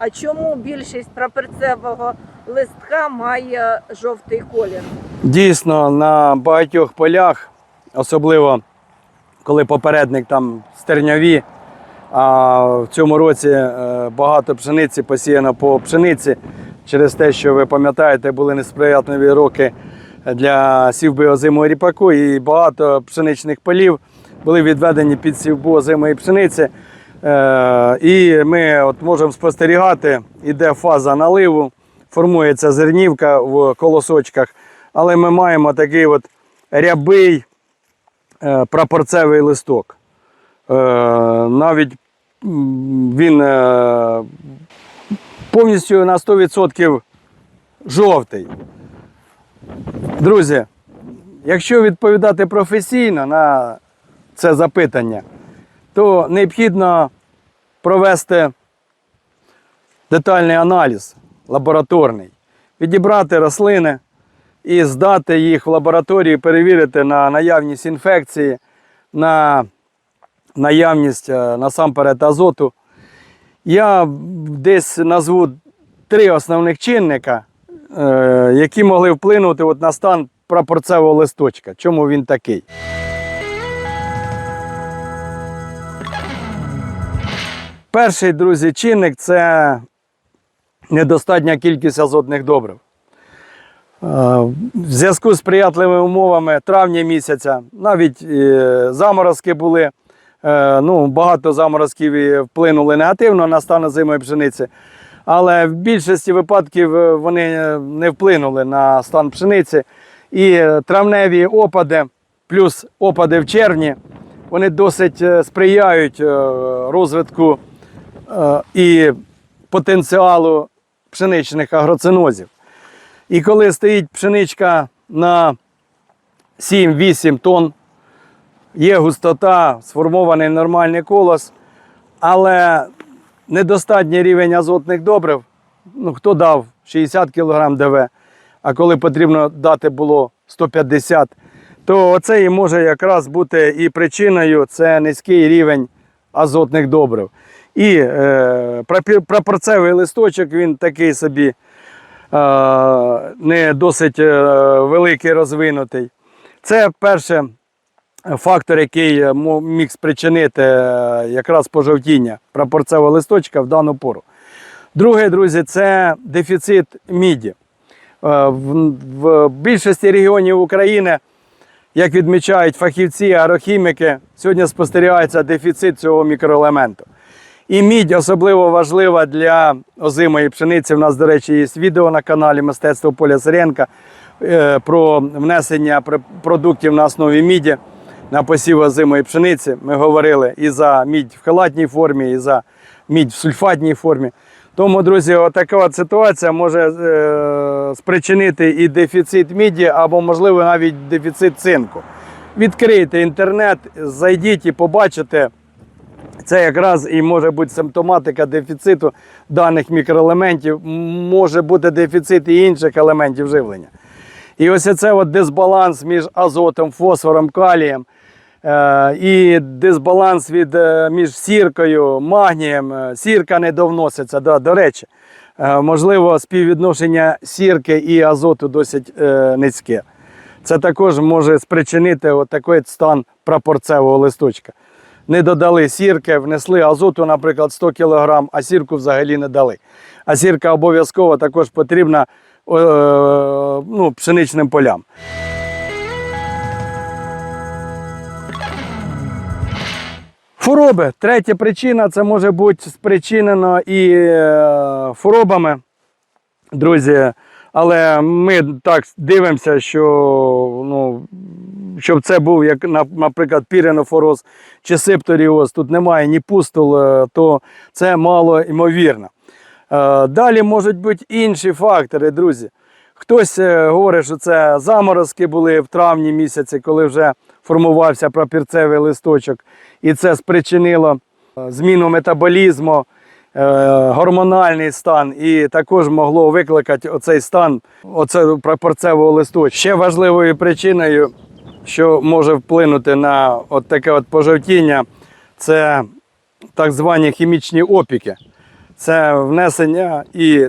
А чому більшість прапорцевого листка має жовтий колір? Дійсно, на багатьох полях, особливо коли попередник там стерняві, а в цьому році е, багато пшениці посіяно по пшениці через те, що ви пам'ятаєте, були несприятливі роки для сівби озимого ріпаку, і багато пшеничних полів були відведені під сівбу озимої пшениці. Е, І ми от можемо спостерігати, іде фаза наливу, формується зернівка в колосочках, але ми маємо такий от рябий е, прапорцевий листок. Е, Навіть він повністю на 100% жовтий. Друзі, якщо відповідати професійно на це запитання, то необхідно провести детальний аналіз лабораторний, відібрати рослини і здати їх в лабораторії, перевірити на наявність інфекції, на наявність е, насамперед азоту. Я десь назву три основних чинника, е, які могли вплинути от на стан прапорцевого листочка. Чому він такий? Перший, друзі, чинник це недостатня кількість азотних добрив. Е, В зв'язку з сприятливими умовами травня місяця навіть е, заморозки були. Е, Ну, багато заморозків вплинули негативно на стан озимої пшениці. Але в більшості випадків вони не вплинули на стан пшениці. І травневі опади, плюс опади в червні, вони досить сприяють розвитку і потенціалу пшеничних агроцинозів. І коли стоїть пшеничка на 7-8 тонн, є густота, сформований нормальний колос, але недостатній рівень азотних добрив, ну хто дав 60 кг ДВ, а коли потрібно дати було 150, то оце і може якраз бути і причиною це низький рівень азотних добрив. І е, прапорцевий листочок він такий собі е, не досить е, великий розвинутий. Це перше фактор, який е, міг спричинити е, якраз пожовтіння прапорцевого листочка в дану пору. Друге, друзі, це дефіцит міді. Е, в більшості регіонів України, як відмічають фахівці, агрохіміки, сьогодні спостерігається дефіцит цього мікроелементу. І мідь особливо важлива для озимої пшениці. У нас, до речі, є відео на каналі Мистецтво Поля Сиренка е, про внесення продуктів на основі міді на посів озимої пшениці. Ми говорили і за мідь в халатній формі, і за мідь в сульфатній формі. Тому, друзі, отака от ситуація може е, спричинити і дефіцит міді, або, можливо, навіть дефіцит цинку. Відкрийте інтернет, зайдіть і побачите. Це якраз і може бути симптоматика дефіциту даних мікроелементів, може бути дефіцит і інших елементів живлення. І ось це от дисбаланс між азотом, фосфором, калієм е, і дисбаланс від, е, між сіркою, магнієм. Е, Сірка не довноситься. Да, до речі, можливо, співвідношення сірки і азоту досить низьке. Це також може спричинити от такий стан прапорцевого листочка. Не додали сірки, внесли азоту, наприклад, 100 кг, а сірку взагалі не дали. А сірка обов'язково також потрібна е, ну, пшеничним полям. Хвороби. Третя причина це може бути спричинено і е, хворобами, друзі. Але ми так дивимося, що ну, щоб це був, як, наприклад, піренофороз чи септоріоз, тут немає ні пустул, е, то це мало ймовірно. Е, Далі можуть бути інші фактори, друзі. Хтось е, говорить, що це заморозки були в травні місяці, коли вже формувався прапірцевий листочок, і це спричинило зміну метаболізму, гормональний стан, і також могло викликати оцей стан оце прапорцевого листочка. Ще важливою причиною, що може вплинути на от таке от пожовтіння, це так звані хімічні опіки. це внесення і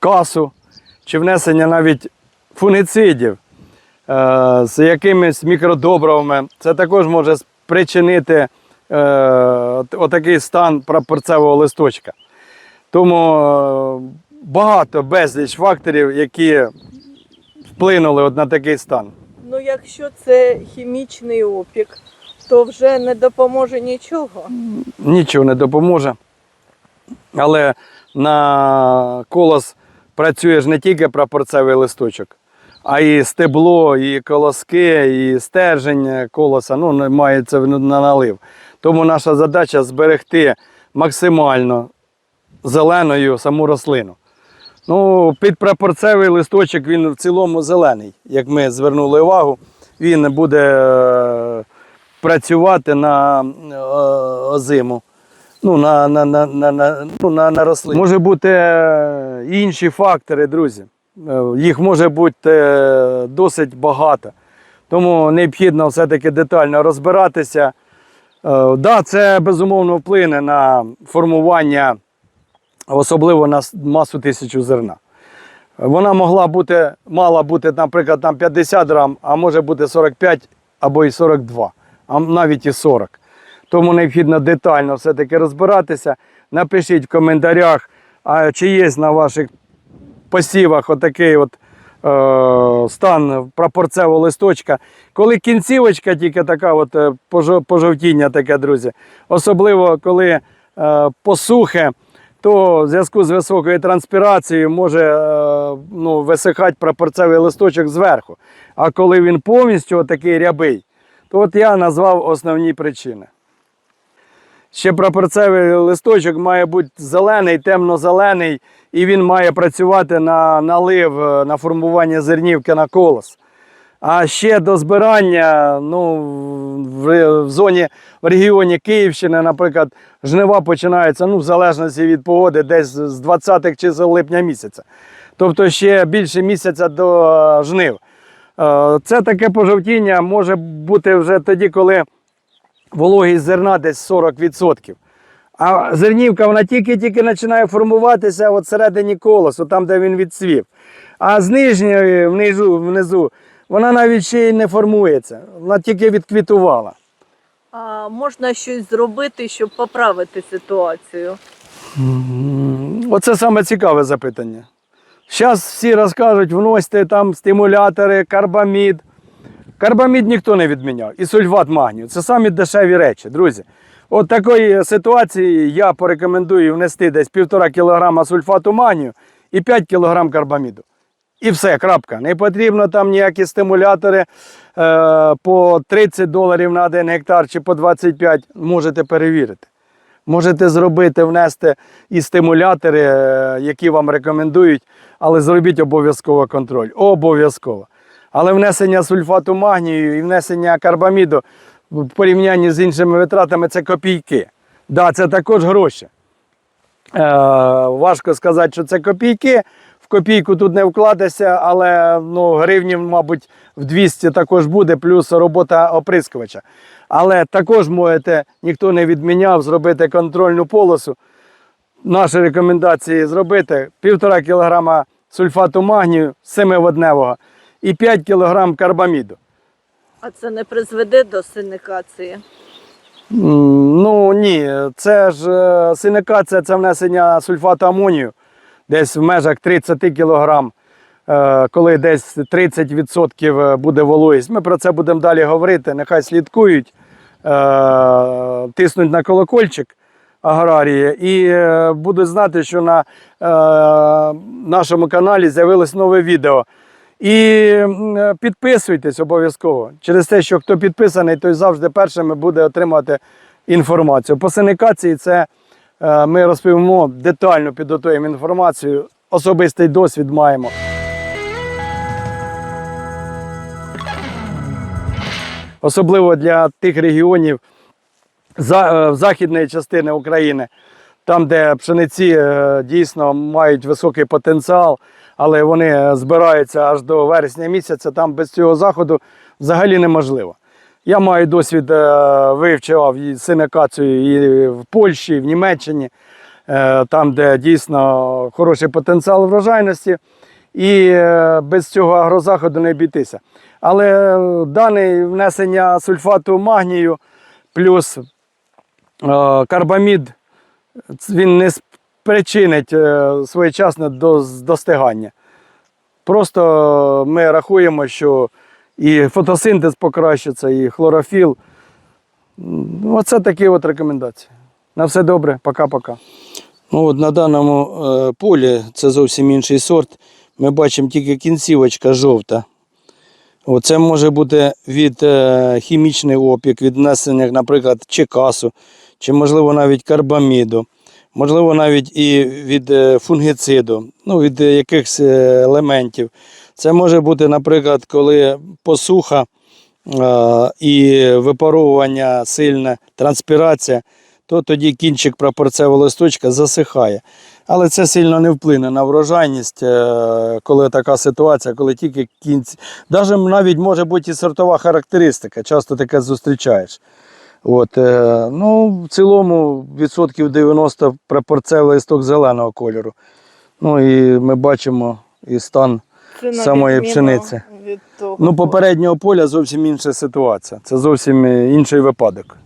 касу, чи внесення навіть фунгіцидів е, з якимись мікродобривами. Це також може спричинити е, отакий стан прапорцевого листочка. Тому е, багато безліч факторів, які вплинули от на такий стан. Ну, якщо це хімічний опік, то вже не допоможе нічого. Нічого не допоможе. Але на колос працює ж не тільки прапорцевий листочок, а і стебло, і колоски, і стержень колоса. Ну, мається на налив. Тому наша задача зберегти максимально зеленою саму рослину. Ну, підпрапорцевий листочок він в цілому зелений. Як ми звернули увагу, він буде е, працювати на е, озиму. Ну, на, на, на, на, на, ну, на, на рослину. Може бути е, інші фактори, друзі. Їх може бути досить багато. Тому необхідно все-таки детально розбиратися. Да, це безумовно вплине на формування, особливо на масу тисячу зерна. Вона могла бути, мала бути, наприклад, там 50 грам, а може бути 45 або і 42, а навіть і 40. Тому необхідно детально все-таки розбиратися. Напишіть в коментарях, а чи є на ваших посівах отакий от, е, стан прапорцевого листочка. Коли кінцівочка тільки така, от, е, пожовтіння таке, друзі. Особливо коли е, посухе, то в зв'язку з високою транспірацією може е, ну, висихати прапорцевий листочок зверху. А коли він повністю такий рябий, то от я назвав основні причини. Ще прапорцевий листочок має бути зелений, темно-зелений, і він має працювати на налив, е, на формування зернівки на колос. А ще до збирання, ну, в, в зоні в регіоні Київщини, наприклад, жнива починаються ну, в залежності від погоди, десь з 20-х чисел липня місяця. Тобто ще більше місяця до е, жнив. Е, Це таке пожовтіння може бути вже тоді, коли вологість зерна десь 40%. А зернівка вона тільки-тільки починає формуватися от середині колосу, там, де він відцвів. А з нижньої внизу, внизу вона навіть ще й не формується. Вона тільки відквітувала. А можна щось зробити, щоб поправити ситуацію? Оце саме цікаве запитання. Зараз всі розкажуть, вносьте там стимулятори, карбамід. Карбамід ніхто не відміняв. І сульфат магнію. Це самі дешеві речі, друзі. От такої ситуації я порекомендую внести десь 1,5 кг сульфату магнію і 5 кг карбаміду. І все, крапка. Не потрібно там ніякі стимулятори е, по 30 доларів на 1 гектар чи по 25. Можете перевірити. Можете зробити, внести і стимулятори, е, які вам рекомендують, але зробіть обов'язково контроль. Обов'язково. Але внесення сульфату магнію і внесення карбаміду в порівнянні з іншими витратами це копійки. Да, це також гроші. Е, важко сказати, що це копійки. В копійку тут не вкладешся, але ну, гривнів, мабуть, в 200 також буде, плюс робота оприскувача. Але також можете, ніхто не відміняв, зробити контрольну полосу. Наші рекомендації зробити 1,5 кг сульфату магнію 7-водневого і 5 кг карбаміду. А це не призведе до синикації. Ну ні, це ж е, синекація це внесення сульфату амонію десь в межах 30 кг, е, коли десь 30% буде вологість. Ми про це будемо далі говорити. Нехай слідкують, е, тиснуть на колокольчик аграрії і е, будуть знати, що на е, нашому каналі з'явилось нове відео. І е, підписуйтесь обов'язково. Через те, що хто підписаний, той завжди першими буде отримати інформацію. По синикації це е, ми розповімо детально підготуємо інформацію. Особистий досвід маємо. Особливо для тих регіонів е, західної частини України, там, де пшениці е, дійсно мають високий потенціал, але вони е, збираються аж до вересня місяця, там без цього заходу взагалі неможливо. Я маю досвід, е, вивчав і синикацію і в Польщі, і в Німеччині. е, там, де дійсно хороший потенціал врожайності, і е, без цього агрозаходу не обійтися. Але дане внесення сульфату магнію плюс карбамід він не спричинить своєчасне до- достигання. Просто ми рахуємо, що і фотосинтез покращиться, і хлорофіл. Ну, Оце такі от рекомендації. На все добре, пока-пока. Ну, от на даному е, полі це зовсім інший сорт. Ми бачимо тільки кінцівочка жовта. Оце може бути від е, хімічний опік, від внесення, наприклад, чекасу, чи, можливо, навіть карбаміду, можливо, навіть і від е, фунгіциду, ну, від е, якихось е, елементів. Це може бути, наприклад, коли посуха е, і випаровування сильне, транспірація, то тоді кінчик прапорцевого листочка засихає. Але це сильно не вплине на врожайність, е, коли така ситуація, коли тільки кінці. Навіть навіть може бути і сортова характеристика, часто таке зустрічаєш. От, е, ну, в цілому відсотків 90 прапорцевий листок зеленого кольору. Ну і ми бачимо і стан. Самої пшениці. Від того, Ну, попереднього поля зовсім інша ситуація. Це зовсім е, інший випадок.